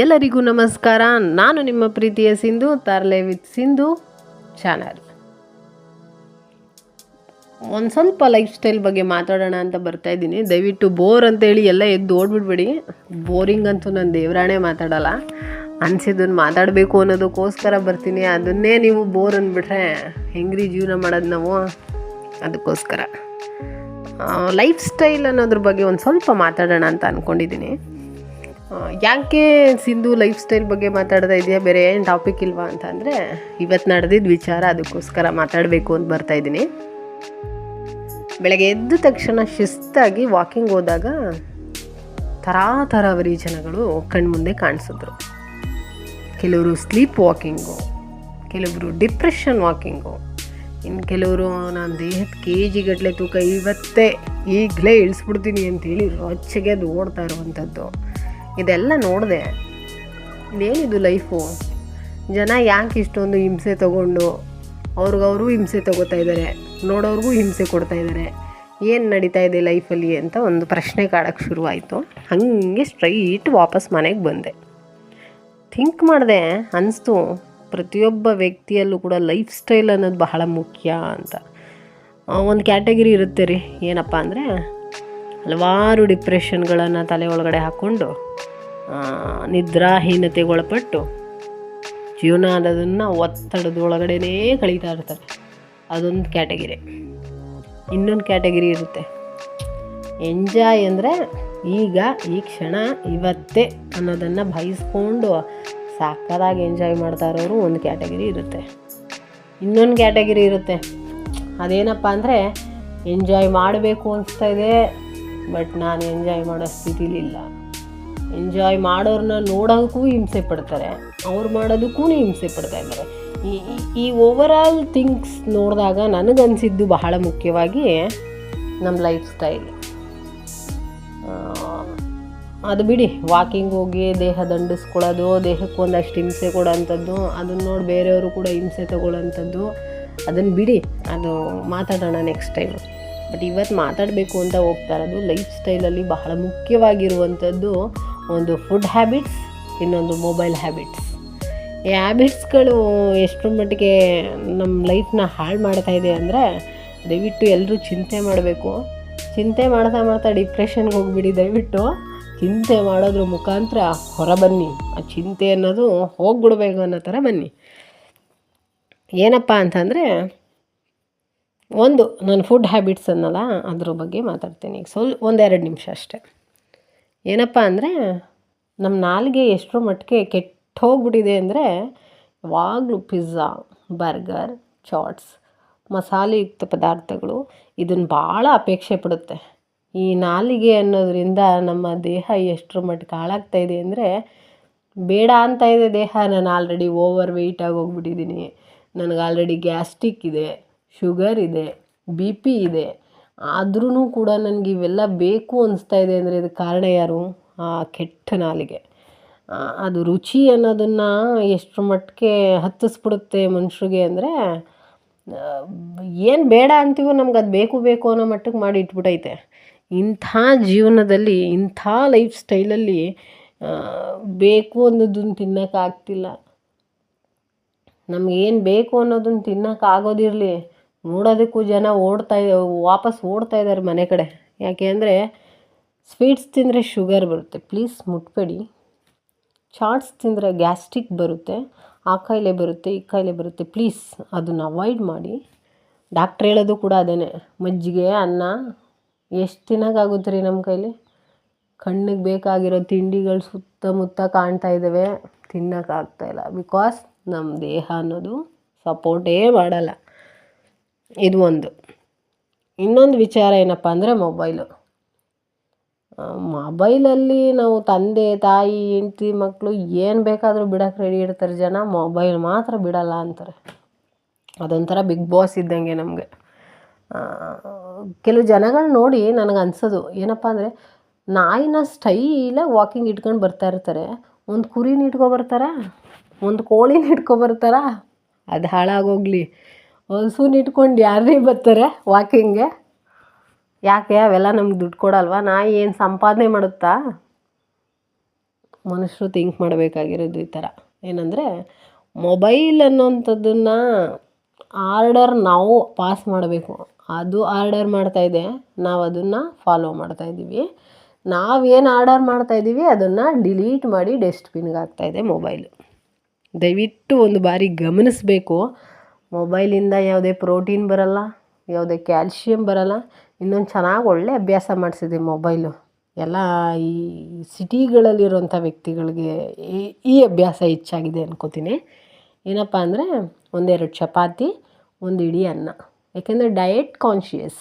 ಎಲ್ಲರಿಗೂ ನಮಸ್ಕಾರ. ನಾನು ನಿಮ್ಮ ಪ್ರೀತಿಯ ಸಿಂಧು, ತಾರ್ಲೆ ವಿತ್ ಸಿಂಧು ಚಾನಲ್. ಒಂದು ಸ್ವಲ್ಪ ಲೈಫ್ ಸ್ಟೈಲ್ ಬಗ್ಗೆ ಮಾತಾಡೋಣ ಅಂತ ಬರ್ತಾ ಇದ್ದೀನಿ. ದಯವಿಟ್ಟು ಬೋರ್ ಅಂತೇಳಿ ಎಲ್ಲ ಎದ್ದು ಓಡ್ಬಿಡ್ಬೇಡಿ. ಬೋರಿಂಗ್ ಅಂತೂ ನಾನು ದೇವರಾಣೆ ಮಾತಾಡಲ್ಲ. ಅನಿಸಿದ್ದನ್ನು ಮಾತಾಡಬೇಕು ಅನ್ನೋದಕ್ಕೋಸ್ಕರ ಬರ್ತೀನಿ. ಅದನ್ನೇ ನೀವು ಬೋರ್ ಅಂದ್ಬಿಟ್ರೆ ಹೆಂಗ್ರಿ ಜೀವನ ಮಾಡೋದು ನಾವು? ಅದಕ್ಕೋಸ್ಕರ. ಲೈಫ್ ಸ್ಟೈಲ್ ಅನ್ನೋದ್ರ ಬಗ್ಗೆ ಒಂದು ಸ್ವಲ್ಪ ಮಾತಾಡೋಣ ಅಂತ ಅಂದ್ಕೊಂಡಿದ್ದೀನಿ ಯಾಕೆ ಸಿಂಧು ಲೈಫ್ ಸ್ಟೈಲ್ ಬಗ್ಗೆ ಮಾತಾಡ್ತಾ ಇದೆಯಾ? ಬೇರೆ ಏನು ಟಾಪಿಕ್ ಇಲ್ವಾ ಅಂತಂದರೆ ಇವತ್ತು ನಡೆದಿದ್ದ ವಿಚಾರ ಅದಕ್ಕೋಸ್ಕರ ಮಾತಾಡಬೇಕು ಅಂತ ಬರ್ತಾ ಇದ್ದೀನಿ. ಬೆಳಗ್ಗೆ ಎದ್ದ ತಕ್ಷಣ ಶಿಸ್ತಾಗಿ ವಾಕಿಂಗ್ ಹೋದಾಗ ತರಾತರಾವರಿ ಜನಗಳು ಕಣ್ಮುಂದೆ ಕಾಣಿಸಿದ್ರು. ಕೆಲವರು ಸ್ಲೀಪ್ ವಾಕಿಂಗು ಕೆಲವರು ಡಿಪ್ರೆಷನ್ ವಾಕಿಂಗು ಇನ್ನು ಕೆಲವರು ನಾನು ದೇಹದ ಕೆ ಜಿಗಟ್ಟಲೆ ತೂಕ ಇವತ್ತೇ ಈಗಲೇ ಇಳಿಸ್ಬಿಡ್ತೀನಿ ಅಂತೇಳಿ ರೊಚ್ಚಗೆ ಅದು ಓಡ್ತಾ ಇರುವಂಥದ್ದು ಇದೆಲ್ಲ ನೋಡಿದೆ. ಇದೇನಿದು ಲೈಫು ಜನ ಯಾಕೆ ಇಷ್ಟೊಂದು ಹಿಂಸೆ ತಗೊಂಡು ಅವ್ರಿಗವರು ಹಿಂಸೆ ತಗೋತಾ ಇದ್ದಾರೆ ನೋಡೋರಿಗೂ ಹಿಂಸೆ ಕೊಡ್ತಾ ಇದ್ದಾರೆ ಏನು ನಡೀತಾ ಇದೆ ಲೈಫಲ್ಲಿ ಅಂತ ಒಂದು ಪ್ರಶ್ನೆ ಕಾಡೋಕ್ಕೆ ಶುರುವಾಯಿತು. ಹಾಗೆ ಸ್ಟ್ರೈಟ್ ವಾಪಸ್ ಮನೆಗೆ ಬಂದೆ. ಥಿಂಕ್ ಮಾಡಿದೆ ಅನ್ನಿಸ್ತು ಪ್ರತಿಯೊಬ್ಬ ವ್ಯಕ್ತಿಯಲ್ಲೂ ಕೂಡ ಲೈಫ್ ಸ್ಟೈಲ್ ಅನ್ನೋದು ಬಹಳ ಮುಖ್ಯ ಅಂತ. ಒಂದು ಕ್ಯಾಟಗರಿ ಇರುತ್ತೆ ರೀ, ಏನಪ್ಪ ಅಂದರೆ ಹಲವಾರು ಡಿಪ್ರೆಷನ್ಗಳನ್ನು ತಲೆ ಒಳಗಡೆ ಹಾಕ್ಕೊಂಡು ನಿದ್ರಾಹೀನತೆಗೊಳಪಟ್ಟು ಜೀವನ ಅನ್ನೋದನ್ನು ಒತ್ತಡದ ಒಳಗಡೆನೇ ಕಳೀತಾ ಇರ್ತಾರೆ ಅದೊಂದು ಕ್ಯಾಟಗಿರಿ. ಇನ್ನೊಂದು ಕ್ಯಾಟಗಿರಿ ಇರುತ್ತೆ. ಎಂಜಾಯ್ ಅಂದರೆ ಈಗ, ಈ ಕ್ಷಣ, ಇವತ್ತೇ ಅನ್ನೋದನ್ನು ಬಯಸ್ಕೊಂಡು ಸಾಕದಾಗಿ ಎಂಜಾಯ್ ಮಾಡ್ತಾ ಇರೋರು ಒಂದು ಕ್ಯಾಟಗಿರಿ ಇರುತ್ತೆ. ಇನ್ನೊಂದು ಕ್ಯಾಟಗಿರಿ ಇರುತ್ತೆ. ಅದೇನಪ್ಪ ಅಂದರೆ, ಎಂಜಾಯ್ ಮಾಡಬೇಕು ಅನಿಸ್ತಾ ಇದೆ. ಬಟ್ ನಾನು ಎಂಜಾಯ್ ಮಾಡೋ ಸ್ಥಿತಿಲಿಲ್ಲ. ಎಂಜಾಯ್ ಮಾಡೋರನ್ನ ನೋಡೋಕ್ಕೂ ಹಿಂಸೆ ಪಡ್ತಾರೆ, ಅವ್ರು ಮಾಡೋದಕ್ಕೂ ಹಿಂಸೆ ಪಡ್ತಾ ಇದ್ದಾರೆ. ಈ, ಈ- ಓವರಾಲ್ ಥಿಂಗ್ಸ್ ನೋಡಿದಾಗ ನನಗನ್ಸಿದ್ದು ಬಹಳ ಮುಖ್ಯವಾಗಿ ನಮ್ಮ ಲೈಫ್ ಸ್ಟೈಲ್ ಅದು ಬಿಡಿ ವಾಕಿಂಗ್ ಹೋಗಿ ದೇಹ ದಂಡಿಸ್ಕೊಳ್ಳೋದು, ದೇಹಕ್ಕೆ ಒಂದಷ್ಟು ಹಿಂಸೆ ಕೊಡೋಂಥದ್ದು, ಅದನ್ನು ನೋಡಿ ಬೇರೆಯವರು ಕೂಡ ಹಿಂಸೆ ತಗೊಳ್ಳೋಂಥದ್ದು. ಅದನ್ನು ಬಿಡಿ, ಅದು ಮಾತಾಡೋಣ ನೆಕ್ಸ್ಟ್ ಟೈಮ್ ಬಟ್ ಇವತ್ತು ಮಾತಾಡಬೇಕು ಅಂತ ಹೋಗ್ತಾ ಇರೋದು ಲೈಫ್ ಸ್ಟೈಲಲ್ಲಿ ಬಹಳ ಮುಖ್ಯವಾಗಿರುವಂಥದ್ದು ಒಂದು ಫುಡ್ ಹ್ಯಾಬಿಟ್ಸ್ ಇನ್ನೊಂದು ಮೊಬೈಲ್ ಹ್ಯಾಬಿಟ್ಸ್ ಈ ಹ್ಯಾಬಿಟ್ಸ್ಗಳು ಎಷ್ಟರ ಮಟ್ಟಿಗೆ ನಮ್ಮ ಲೈಫ್ನ ಹಾಳು ಮಾಡ್ತಾ ಇದೆ ಅಂದರೆ ದಯವಿಟ್ಟು ಎಲ್ಲರೂ ಚಿಂತೆ ಮಾಡಬೇಕು. ಚಿಂತೆ ಮಾಡ್ತಾ ಮಾಡ್ತಾ ಡಿಪ್ರೆಷನ್ಗೆ ಹೋಗ್ಬಿಡಿ, ದಯವಿಟ್ಟು ಚಿಂತೆ ಮಾಡೋದ್ರ ಮುಖಾಂತರ ಹೊರಬನ್ನಿ. ಆ ಚಿಂತೆ ಅನ್ನೋದು ಹೋಗ್ಬಿಡ್ಬೇಕು ಅನ್ನೋ ಥರ ಬನ್ನಿ. ಏನಪ್ಪ ಅಂತಂದರೆ ಒಂದು, ನಾನು ಫುಡ್ ಹ್ಯಾಬಿಟ್ಸ್ ಅನ್ನಲ್ಲ, ಅದ್ರ ಬಗ್ಗೆ ಮಾತಾಡ್ತೀನಿ ಈಗ. ಸ್ವಲ್ಪ ಒಂದೆರಡು ನಿಮಿಷ ಅಷ್ಟೆ. ಏನಪ್ಪ ಅಂದರೆ ನಮ್ಮ ನಾಲಿಗೆ ಎಷ್ಟರ ಮಟ್ಟಿಗೆ ಕೆಟ್ಟ ಹೋಗ್ಬಿಟ್ಟಿದೆ ಅಂದರೆ, ಯಾವಾಗಲೂ ಪಿಜ್ಜಾ ಬರ್ಗರ್ ಚಾಟ್ಸ್ ಮಸಾಲೆಯುಕ್ತ ಪದಾರ್ಥಗಳು ಇದನ್ನು ಭಾಳ ಅಪೇಕ್ಷೆ ಪಡುತ್ತೆ. ಈ ನಾಲಿಗೆ ಅನ್ನೋದರಿಂದ ನಮ್ಮ ದೇಹ ಎಷ್ಟರ ಮಟ್ಟಿಗೆ ಹಾಳಾಗ್ತಾ ಇದೆ ಅಂದರೆ, ಬೇಡ ಅಂತ ಇದೆ ದೇಹ ನಾನು ಆಲ್ರೆಡಿ ಓವರ್ ವೆಯ್ಟಾಗಿ ಹೋಗ್ಬಿಟ್ಟಿದ್ದೀನಿ ನನಗೆ ಆಲ್ರೆಡಿ ಗ್ಯಾಸ್ಟಿಕ್ ಇದೆ. ಶುಗರ್ ಇದೆ, ಬಿ ಪಿ ಇದೆ ಆದ್ರೂ ಕೂಡ ನನಗೆ ಇವೆಲ್ಲ ಬೇಕು ಅನಿಸ್ತಾ ಇದೆ ಅಂದರೆ ಇದಕ್ಕೆ ಕಾರಣ ಯಾರು? ಆ ಕೆಟ್ಟ ನಾಲಿಗೆ. ಅದು ರುಚಿ ಅನ್ನೋದನ್ನು ಎಷ್ಟರ ಮಟ್ಟಿಗೆ ಹತ್ತಿಸ್ಬಿಡುತ್ತೆ ಮನುಷ್ಯರಿಗೆ ಅಂದರೆ ಏನು ಬೇಡ ಅಂತೀವೋ ನಮ್ಗೆ ಅದು ಬೇಕು ಬೇಕು ಅನ್ನೋ ಮಟ್ಟಕ್ಕೆ ಮಾಡಿ ಇಟ್ಬಿಟ್ಟೈತೆ ಇಂಥ ಜೀವನದಲ್ಲಿ, ಇಂಥ ಲೈಫ್ ಸ್ಟೈಲಲ್ಲಿ ಬೇಕು ಅನ್ನೋದನ್ನು ತಿನ್ನೋಕ್ಕಾಗ್ತಿಲ್ಲ. ನಮಗೇನು ಬೇಕು ಅನ್ನೋದನ್ನು ತಿನ್ನೋಕೆ ಆಗೋದಿರಲಿ ನೋಡೋದಕ್ಕೂ ಜನ ಓಡ್ತಾ ವಾಪಸ್ ಓಡ್ತಾ ಇದ್ದಾರೆ ಮನೆ ಕಡೆ. ಯಾಕೆ ಅಂದರೆ ಸ್ವೀಟ್ಸ್ ತಿಂದರೆ ಶುಗರ್ ಬರುತ್ತೆ. ಪ್ಲೀಸ್ ಮುಟ್ಬೇಡಿ. ಚಾಟ್ಸ್ ತಿಂದರೆ ಗ್ಯಾಸ್ಟ್ರಿಕ್ ಬರುತ್ತೆ. ಆ ಕಾಯಿಲೆ ಬರುತ್ತೆ, ಈ ಕಾಯಿಲೆ ಬರುತ್ತೆ. ಪ್ಲೀಸ್ ಅದನ್ನು ಅವಾಯ್ಡ್ ಮಾಡಿ. ಡಾಕ್ಟ್ರ್ ಹೇಳೋದು ಕೂಡ ಅದೇ ಮಜ್ಜಿಗೆ, ಅನ್ನ, ಎಷ್ಟು ತಿನ್ನೋಕ್ಕಾಗುತ್ತೆ ರೀ ನಮ್ಮ ಕೈಲಿ? ಕಣ್ಣಿಗೆ ಬೇಕಾಗಿರೋ ತಿಂಡಿಗಳು ಸುತ್ತಮುತ್ತ ಕಾಣ್ತಾ ಇದ್ದಾವೆ ತಿನ್ನೋಕ್ಕಾಗ್ತಾಯಿಲ್ಲ ಬಿಕಾಸ್ ನಮ್ಮ ದೇಹ ಅನ್ನೋದು ಸಪೋರ್ಟೇ ಮಾಡಲ್ಲ. ಇದು ಒಂದು. ಇನ್ನೊಂದು ವಿಚಾರ ಏನಪ್ಪ ಅಂದರೆ ಮೊಬೈಲು. ಮೊಬೈಲಲ್ಲಿ ನಾವು ತಂದೆ, ತಾಯಿ, ಹೆಂಡ್ತಿ ಮಕ್ಕಳು ಏನು ಬೇಕಾದರೂ ಬಿಡೋಕೆ ರೆಡಿ ಇರ್ತಾರೆ ಜನ, ಮೊಬೈಲ್ ಮಾತ್ರ ಬಿಡಲ್ಲ ಅಂತಾರೆ. ಅದೊಂಥರ ಬಿಗ್ ಬಾಸ್ ಇದ್ದಂಗೆ ನಮಗೆ. ಕೆಲವು ಜನಗಳು ನೋಡಿ ನನಗೆ ಅನ್ಸೋದು, ಏನಪ್ಪ ಅಂದರೆ ನಾಯಿನ ಸ್ಟೈಲಾಗಿ ವಾಕಿಂಗ್ ಇಟ್ಕೊಂಡು ಬರ್ತಾ ಇರ್ತಾರೆ. ಒಂದು ಕುರಿನ ಇಟ್ಕೊಬರ್ತಾರ ಒಂದು ಕೋಳಿನ ಇಟ್ಕೊಬರ್ತಾರ ಅದು ಹಾಳಾಗೋಗ್ಲಿ ಹಸುನ ಇಟ್ಕೊಂಡು ಯಾರೇ ಬರ್ತಾರೆ ವಾಕಿಂಗ್ಗೆ ಯಾಕೆ, ಅವೆಲ್ಲ ನಮ್ಗೆ ದುಡ್ಡು ಕೊಡಲ್ವಾ? ನಾಯಿ ಏನು ಸಂಪಾದನೆ ಮಾಡುತ್ತಾ? ಮನುಷ್ಯರು ಥಿಂಕ್ ಮಾಡಬೇಕಾಗಿರೋದು ಈ ಥರ ಏನಂದರೆ ಮೊಬೈಲ್ ಅನ್ನೋಂಥದ್ದನ್ನು ಆರ್ಡರ್ ನಾವು ಪಾಸ್ ಮಾಡಬೇಕು. ಅದು ಆರ್ಡರ್ ಮಾಡ್ತಾಯಿದೆ ನಾವು ಅದನ್ನು ಫಾಲೋ ಮಾಡ್ತಾಯಿದ್ದೀವಿ ನಾವೇನು ಆರ್ಡರ್ ಮಾಡ್ತಾಯಿದ್ದೀವಿ ಅದನ್ನು ಡಿಲೀಟ್ ಮಾಡಿ ಡಸ್ಟ್ಬಿನ್ಗೆ ಹಾಕ್ತಾಯಿದೆ ಮೊಬೈಲು ದಯವಿಟ್ಟು ಒಂದು ಬಾರಿ ಗಮನಿಸಬೇಕು. ಮೊಬೈಲಿಂದ ಯಾವುದೇ ಪ್ರೋಟೀನ್ ಬರಲ್ಲ, ಯಾವುದೇ ಕ್ಯಾಲ್ಶಿಯಮ್ ಬರಲ್ಲ. ಇನ್ನೊಂದು ಚೆನ್ನಾಗಿ ಒಳ್ಳೆ ಅಭ್ಯಾಸ ಮಾಡಿಸಿದೆ ಮೊಬೈಲು. ಎಲ್ಲ ಈ ಸಿಟಿಗಳಲ್ಲಿರುವಂಥ ವ್ಯಕ್ತಿಗಳಿಗೆ ಈ ಈ ಅಭ್ಯಾಸ ಹೆಚ್ಚಾಗಿದೆ ಅನ್ಕೋತೀನಿ. ಏನಪ್ಪ ಅಂದರೆ ಒಂದೆರಡು ಚಪಾತಿ, ಒಂದು ಇಡೀ ಅನ್ನ. ಯಾಕೆಂದರೆ ಡಯಟ್ ಕಾನ್ಷಿಯಸ್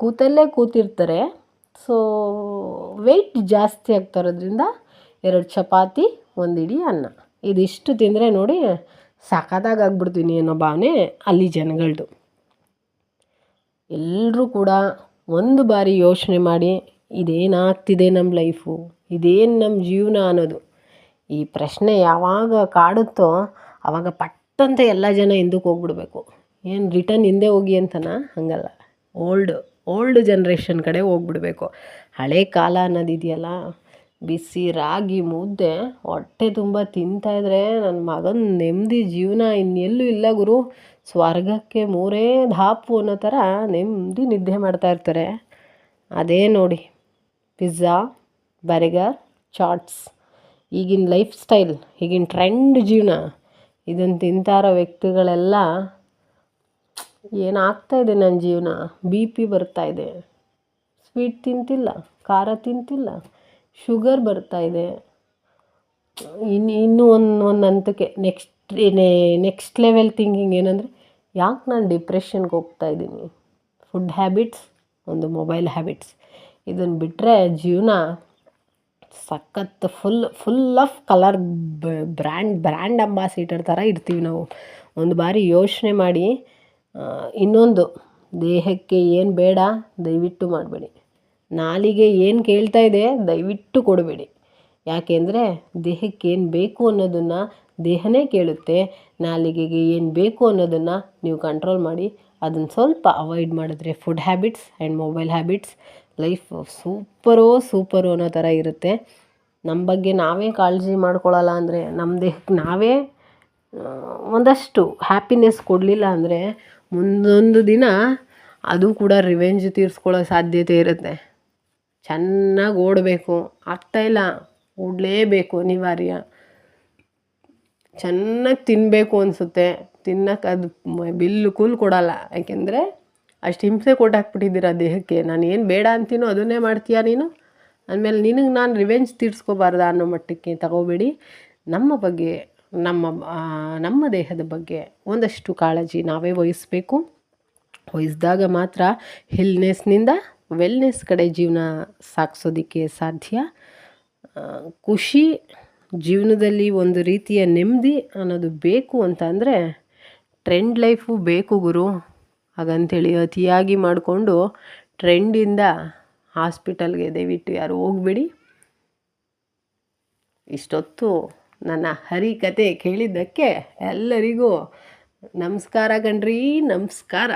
ಕೂತಲ್ಲೇ ಕೂತಿರ್ತಾರೆ. ಸೊ ವೆಯ್ಟ್ ಜಾಸ್ತಿ ಆಗ್ತಾ ಇರೋದ್ರಿಂದ ಎರಡು ಚಪಾತಿ, ಒಂದು ಇಡೀ ಅನ್ನ. ಇದಿಷ್ಟು ತಿಂದರೆ ನೋಡಿ ಸಖತ್ತಾಗಿ ಆಗ್ಬಿಡ್ತೀನಿ ಅನ್ನೋ ಭಾವನೆ, ಅಲ್ಲಿ ಜನಗಳದು. ಎಲ್ಲರೂ ಕೂಡ ಒಂದು ಬಾರಿ ಯೋಚನೆ ಮಾಡಿ, ಇದೇನಾಗ್ತಿದೆ ನಮ್ಮ ಲೈಫು, ಇದೇನು ನಮ್ಮ ಜೀವನ ಅನ್ನೋದು. ಈ ಪ್ರಶ್ನೆ ಯಾವಾಗ ಕಾಡುತ್ತೋ ಆವಾಗ ಪಟ್ಟಂತ ಎಲ್ಲ ಜನ ಹಿಂದಕ್ಕೆ ಹೋಗ್ಬಿಡ್ಬೇಕು. ಏನು ರಿಟರ್ನ್ ಹಿಂದೆ ಹೋಗಿ ಅಂತನ? ಹಂಗಲ್ಲ. ಓಲ್ಡ್ ಓಲ್ಡ್ ಜನ್ರೇಷನ್ ಕಡೆ ಹೋಗ್ಬಿಡ್ಬೇಕು. ಹಳೆ ಕಾಲ ಅನ್ನೋದಿದೆಯಲ್ಲ. ಬಿಸಿ ರಾಗಿ ಮುದ್ದೆ, ಹೊಟ್ಟೆ ತುಂಬ ತಿಂತಾಯಿದ್ರೆ ನನ್ನ ಮಗನ ನೆಮ್ಮದಿ ಜೀವನ ಇನ್ನೆಲ್ಲೂ ಇಲ್ಲ ಗುರು. ಸ್ವರ್ಗಕ್ಕೆ ಮೂರೇ ಧಾಪು ಅನ್ನೋ ಥರ ನೆಮ್ಮದಿ ನಿದ್ದೆ ಮಾಡ್ತಾಯಿರ್ತಾರೆ ಅದೇ ನೋಡಿ, ಪಿಜ್ಜಾ, ಬರ್ಗರ್, ಚಾಟ್ಸ್. ಈಗಿನ ಲೈಫ್ ಸ್ಟೈಲ್, ಈಗಿನ ಟ್ರೆಂಡ್ ಜೀವನ. ಇದನ್ನು ತಿಂತಾ ಇರೋ ವ್ಯಕ್ತಿಗಳೆಲ್ಲ ಏನಾಗ್ತಾಯಿದೆ ನನ್ನ ಜೀವನ? ಬಿ ಪಿ ಬರ್ತಾಯಿದೆ ಸ್ವೀಟ್ ತಿಂತಿಲ್ಲ, ಖಾರ ತಿಂತಿಲ್ಲ. ಶುಗರ್ ಬರ್ತಾಯಿದೆ ಇನ್ನು ಇನ್ನೂ ಒಂದು ಒಂದು ಹಂತಕ್ಕೆ ನೆಕ್ಸ್ಟ್ ನೆಕ್ಸ್ಟ್ ಲೆವೆಲ್ ಥಿಂಕಿಂಗ್ ಏನಂದರೆ ಯಾಕೆ ನಾನು ಡಿಪ್ರೆಷನ್ಗೆ ಹೋಗ್ತಾ ಇದ್ದೀನಿ? ಫುಡ್ ಹ್ಯಾಬಿಟ್ಸ್ ಒಂದು ಮೊಬೈಲ್ ಹ್ಯಾಬಿಟ್ಸ್ ಇದನ್ನು ಬಿಟ್ಟರೆ ಜೀವನ ಸಖತ್ತು full full of colour brand brand ambassador ಥರ ಇರ್ತೀವಿ ನಾವು. ಒಂದು ಬಾರಿ ಯೋಚನೆ ಮಾಡಿ ಇನ್ನೊಂದು ದೇಹಕ್ಕೆ ಏನು ಬೇಡ, ದಯವಿಟ್ಟು ಮಾಡಬೇಡಿ. ನಾಲಿಗೆ ಏನು ಕೇಳ್ತಾ ಇದೆ, ದಯವಿಟ್ಟು ಕೊಡಬೇಡಿ. ಯಾಕೆಂದರೆ ದೇಹಕ್ಕೆ ಏನು ಬೇಕು ಅನ್ನೋದನ್ನು ದೇಹನೇ ಕೇಳುತ್ತೆ. ನಾಲಿಗೆಗೆ ಏನು ಬೇಕು ಅನ್ನೋದನ್ನು ನೀವು ಕಂಟ್ರೋಲ್ ಮಾಡಿ, ಅದನ್ನು ಸ್ವಲ್ಪ ಅವಾಯ್ಡ್ ಮಾಡಿದ್ರೆ food habits and mobile habits life ಸೂಪರೋ super ಅನ್ನೋ ಥರ ಇರುತ್ತೆ. ನಮ್ಮ ಬಗ್ಗೆ ನಾವೇ ಕಾಳಜಿ ಮಾಡ್ಕೊಳ್ಳಲ್ಲ ಅಂದರೆ ನಮ್ಮ ದೇಹಕ್ಕೆ ನಾವೇ ಒಂದಷ್ಟು ಹ್ಯಾಪಿನೆಸ್ ಕೊಡಲಿಲ್ಲ ಅಂದರೆ ಮುಂದೊಂದು ದಿನ ಅದು ಕೂಡ ರಿವೆಂಜ್ ತೀರಿಸ್ಕೊಳ್ಳೋ ಸಾಧ್ಯತೆ ಇರುತ್ತೆ. ಚೆನ್ನಾಗಿ ಓಡಬೇಕು. ಆಗ್ತಾಯಿಲ್ಲ ಓಡಲೇಬೇಕು ಅನಿವಾರ್ಯ ಚೆನ್ನಾಗಿ ತಿನ್ನಬೇಕು ಅನಿಸುತ್ತೆ. ತಿನ್ನಕ್ಕೆ ಅದು ಬಿಲ್ಕುಲ್ ಕೊಡಲ್ಲ. ಯಾಕೆಂದರೆ ಅಷ್ಟು ಹಿಂಸೆ ಕೊಟ್ಟಾಕ್ಬಿಟ್ಟಿದ್ದೀರ ದೇಹಕ್ಕೆ. ನಾನು ಏನು ಬೇಡ ಅಂತೀನೋ ಅದನ್ನೇ ಮಾಡ್ತೀಯ ನೀನು? ಅಂದಮೇಲೆ ನಿನಗೆ ನಾನು ರಿವೆಂಜ್ ತೀರಿಸ್ಕೋಬಾರ್ದ ಅನ್ನೋ ಮಟ್ಟಕ್ಕೆ ತಗೋಬೇಡಿ. ನಮ್ಮ ಬಗ್ಗೆ, ನಮ್ಮ ನಮ್ಮ ದೇಹದ ಬಗ್ಗೆ ಒಂದಷ್ಟು ಕಾಳಜಿ ನಾವೇ ವಹಿಸ್ಬೇಕು. ವಹಿಸಿದಾಗ ಮಾತ್ರ ಹಿಲ್ನೆಸ್ನಿಂದ ವೆಲ್ನೆಸ್ ಕಡೆ ಜೀವನ ಸಾಗಿಸೋದಕ್ಕೆ ಸಾಧ್ಯ. ಖುಷಿ ಜೀವನದಲ್ಲಿ ಒಂದು ರೀತಿಯ ನೆಮ್ಮದಿ ಅನ್ನೋದು ಬೇಕು ಅಂತ ಅಂದರೆ ಟ್ರೆಂಡ್ ಲೈಫು ಬೇಕು ಗುರು. ಹಾಗಂತೇಳಿ ಅತಿಯಾಗಿ ಮಾಡಿಕೊಂಡು ಟ್ರೆಂಡಿಂದ ಹಾಸ್ಪಿಟಲ್ಗೆ ದಯವಿಟ್ಟು ಯಾರು ಹೋಗಬೇಡಿ. ಇಷ್ಟೊತ್ತು ನನ್ನ ಹರಿ ಹರಿಕತೆ ಕೇಳಿದ್ದಕ್ಕೆ ಎಲ್ಲರಿಗೂ ನಮಸ್ಕಾರ ಕಣ್ರೀ, ನಮಸ್ಕಾರ.